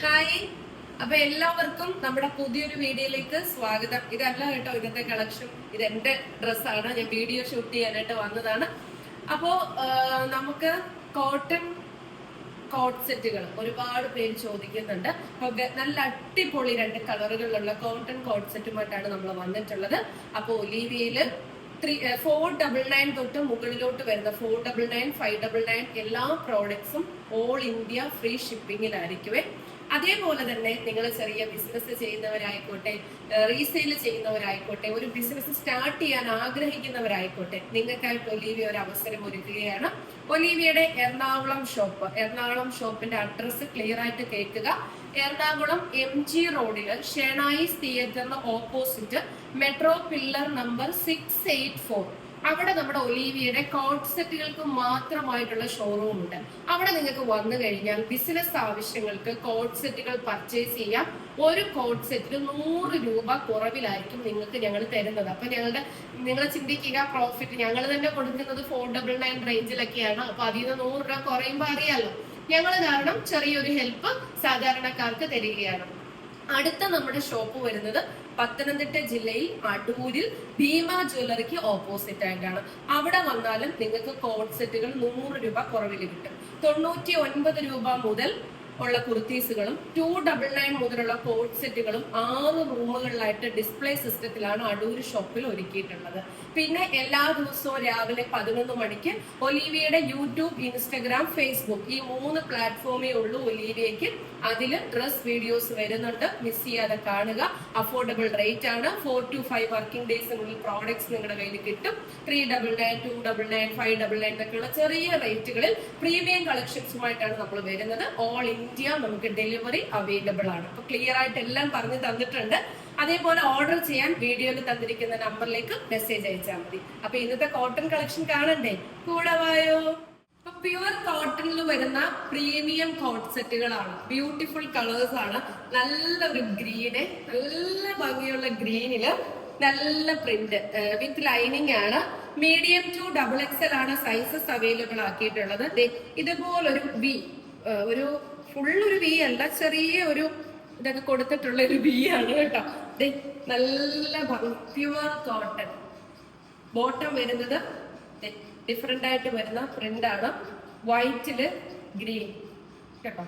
Hi. അപ്പൊ എല്ലാവർക്കും നമ്മുടെ പുതിയൊരു വീഡിയോയിലേക്ക് സ്വാഗതം. ഇതല്ല കേട്ടോ ഇന്നത്തെ കളക്ഷൻ ഇത് എന്റെ ഡ്രസ്സാണ്. ഞാൻ വീഡിയോ ഷൂട്ട് ചെയ്യാനായിട്ട് വന്നതാണ്. അപ്പോ നമുക്ക് കോട്ടൺ കോട്ട് സെറ്റുകൾ ഒരുപാട് പേര് ചോദിക്കുന്നുണ്ട്. നല്ല അടിപൊളി രണ്ട് കളറുകളിലുള്ള കോട്ടൺ കോട്ട് സെറ്റുമായിട്ടാണ് നമ്മൾ വന്നിട്ടുള്ളത്. അപ്പൊ ഒലീവിയയിൽ ത്രീ ഫോർ ഡബിൾ നയൻ തൊട്ട് മുകളിലോട്ട് വരുന്ന four double nine five double nine എല്ലാ പ്രോഡക്ട്സും ഓൾ ഇന്ത്യ ഫ്രീ ഷിപ്പിംഗിലായിരിക്കുവേ അതേപോലെ തന്നെ നിങ്ങൾ ചെറിയ ബിസിനസ് ചെയ്യുന്നവരായിക്കോട്ടെ റീസെയിൽ ചെയ്യുന്നവരായിക്കോട്ടെ ഒരു ബിസിനസ് സ്റ്റാർട്ട് ചെയ്യാൻ ആഗ്രഹിക്കുന്നവരായിക്കോട്ടെ നിങ്ങൾക്കായി ഒലീവിയ ഒരു അവസരം ഒരുക്കുകയാണ്. ഒലീവിയയുടെ എറണാകുളം ഷോപ്പ് എറണാകുളം ഷോപ്പിന്റെ അഡ്രസ്സ് ക്ലിയർ ആയിട്ട് കേൾക്കുക. എറണാകുളം എം ജി റോഡിൽ Shenoys തിയേറ്ററിന് opposite metro pillar number six eight four അവിടെ നമ്മുടെ ഒലീവിയയുടെ കോൺസെറ്റുകൾക്ക് സെറ്റുകൾക്ക് മാത്രമായിട്ടുള്ള ഷോറൂം ഉണ്ട്. അവിടെ നിങ്ങൾക്ക് വന്നു കഴിഞ്ഞാൽ ബിസിനസ് ആവശ്യങ്ങൾക്ക് കോൺസെറ്റുകൾ സെറ്റുകൾ പർച്ചേസ് ചെയ്യാം. ഒരു കോൺസെറ്റിന് സെറ്റിന് നൂറ് രൂപ കുറവിലായിരിക്കും നിങ്ങൾക്ക് ഞങ്ങൾ തരുന്നത്. അപ്പൊ ഞങ്ങളുടെ നിങ്ങൾ ചിന്തിക്കുക പ്രോഫിറ്റ് ഞങ്ങൾ തന്നെ കൊടുക്കുന്നത് ഫോർ ഡബിൾ നയൻ റേഞ്ചിലൊക്കെയാണ് അപ്പൊ അതിൽ നിന്ന് നൂറ് രൂപ കുറയുമ്പോൾ അറിയാലോ. ഞങ്ങൾ കാരണം ചെറിയൊരു ഹെൽപ്പ് സാധാരണക്കാർക്ക് തരികയാണ്. അടുത്ത നമ്മുടെ ഷോപ്പ് വരുന്നത് പത്തനംതിട്ട ജില്ലയിൽ അടൂരിൽ ഭീമ ജ്വല്ലറിക്ക് ഓപ്പോസിറ്റ് ആയിട്ടാണ്. അവിടെ വന്നാലും നിങ്ങൾക്ക് കോട്ട് സെറ്റുകൾ നൂറ് രൂപ കുറവിൽ കിട്ടും. തൊണ്ണൂറ്റി ഒൻപത് രൂപ മുതൽ ഉള്ള കുർത്തീസുകളും ടു ഡബിൾ നയൻ മുതലുള്ള കോട്ട് സെറ്റുകളും ആറ് റൂമുകളിലായിട്ട് ഡിസ്പ്ലേ സിസ്റ്റത്തിലാണ് അടൂർ ഷോപ്പിൽ ഒരുക്കിയിട്ടുള്ളത്. പിന്നെ എല്ലാ ദിവസവും രാവിലെ പതിനൊന്ന് മണിക്ക് ഒലീവിയയുടെ യൂട്യൂബ് ഇൻസ്റ്റഗ്രാം ഫേസ്ബുക്ക് ഈ മൂന്ന് പ്ലാറ്റ്ഫോമേ ഉള്ളൂ ഒലീവിയയ്ക്ക്. അതിൽ ഡ്രസ് വീഡിയോസ് വരുന്നുണ്ട്. മിസ് ചെയ്യാതെ കാണുക. അഫോർഡബിൾ റേറ്റ് ആണ്. ഫോർ ടു ഫൈവ് വർക്കിംഗ് ഡേയ്സിനുള്ളിൽ പ്രോഡക്ട്സ് നിങ്ങളുടെ കയ്യിൽ കിട്ടും. Three double nine two double nine five double nine എന്നൊക്കെയുള്ള ചെറിയ റേറ്റുകളിൽ പ്രീമിയം കളക്ഷൻസുമായിട്ടാണ് നമ്മൾ വരുന്നത്. ഓൾ ഇന്ത്യ നമുക്ക് ഡെലിവറി അവൈലബിൾ ആണ്. അപ്പൊ ക്ലിയർ ആയിട്ട് എല്ലാം പറഞ്ഞു തന്നിട്ടുണ്ട്. അതേപോലെ ഓർഡർ ചെയ്യാൻ വീഡിയോയിൽ തന്നിരിക്കുന്ന നമ്പറിലേക്ക് മെസ്സേജ് അയച്ചാൽ മതി. അപ്പൊ ഇന്നത്തെ കോട്ടൺ കളക്ഷൻ കാണണ്ടേ? കൂടെ വായോ പ്യുവർ കോട്ടണിൽ വരുന്ന പ്രീമിയം കോട്ട് സെറ്റുകളാണ് ബ്യൂട്ടിഫുൾ കളേഴ്സ് ആണ്. നല്ല ഒരു ഗ്രീന് നല്ല ഭംഗിയുള്ള ഗ്രീനിൽ നല്ല പ്രിന്റ് വിത്ത് ലൈനിങ് ആണ്. മീഡിയം ടു ഡബിൾ എക്സൽ ആണ് സൈസസ് അവൈലബിൾ ആക്കിയിട്ടുള്ളത്. ഇതുപോലൊരു വി ഒരു ഫുൾ ബി അല്ല ചെറിയ ഒരു ഇതൊക്കെ കൊടുത്തിട്ടുള്ള ഒരു വി ആണ് കേട്ടോ. നല്ല പ്യുവർ കോട്ടൺ ബോട്ടം വരുന്നത് ഡിഫറെന്റ് ആയിട്ട് വരുന്ന പ്രിന്റ് ആണ്. വൈറ്റിൽ ഗ്രീൻ കേട്ടോ.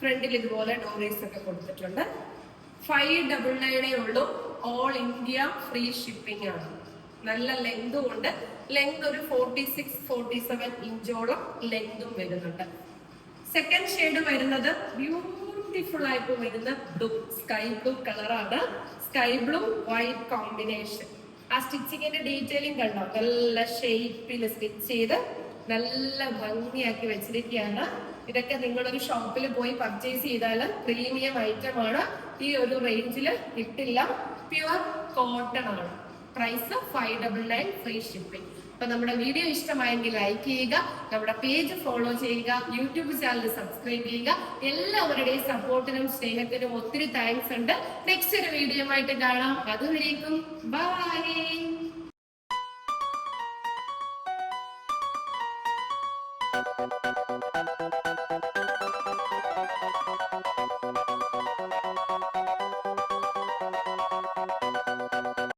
ഫ്രണ്ടിൽ ഇതുപോലെ ഡോറീസ് ഒക്കെ കൊടുത്തിട്ടുണ്ട്. ഫൈവ് ഡബിൾ നയനേ ഉള്ളൂ. ഓൾ ഇന്ത്യ ഫ്രീ ഷിപ്പിംഗ് ആണ്. നല്ല ലെങ്തും ഉണ്ട്. ലെങ്ത് ഒരു ഫോർട്ടി സിക്സ് ഫോർട്ടി സെവൻ ഇഞ്ചോളം ലെങ്തും വരുന്നുണ്ട്. സെക്കൻഡ് ഷെയ്ഡ് വരുന്നത് ബ്യൂട്ടിഫുൾ ആയിട്ട് വരുന്ന ബ്ലൂ സ്കൈ ബ്ലൂ കളറാണ് സ്കൈ ബ്ലൂ വൈറ്റ് കോമ്പിനേഷൻ ആ സ്റ്റിച്ചിങ്ങിന്റെ ഡീറ്റെയിലിംഗ് കണ്ടോ? നല്ല ഷേപ്പിൽ സ്റ്റിച്ച് ചെയ്ത് നല്ല ഭംഗിയാക്കി വെച്ചിരിക്കുകയാണ്. ഇതൊക്കെ നിങ്ങളൊരു ഷോപ്പിൽ പോയി പർച്ചേസ് ചെയ്താൽ പ്രീമിയം ഐറ്റം ആണ്. ഈ ഒരു റേഞ്ചിൽ കിട്ടില്ല. പ്യുവർ കോട്ടൺ ആണ്. Price five double nine free shipping അപ്പൊ നമ്മുടെ വീഡിയോ ഇഷ്ടമായെങ്കിൽ ലൈക്ക് ചെയ്യുക നമ്മുടെ പേജ് ഫോളോ ചെയ്യുക യൂട്യൂബ് ചാനൽ സബ്സ്ക്രൈബ് ചെയ്യുക. എല്ലാവരുടെയും സപ്പോർട്ടിനും സ്നേഹത്തിനും ഒത്തിരി താങ്ക്സ് ഉണ്ട്. നെക്സ്റ്റ് ഒരു വീഡിയോ ആയിട്ട് കാണാം. അതുവരേക്കും ബൈ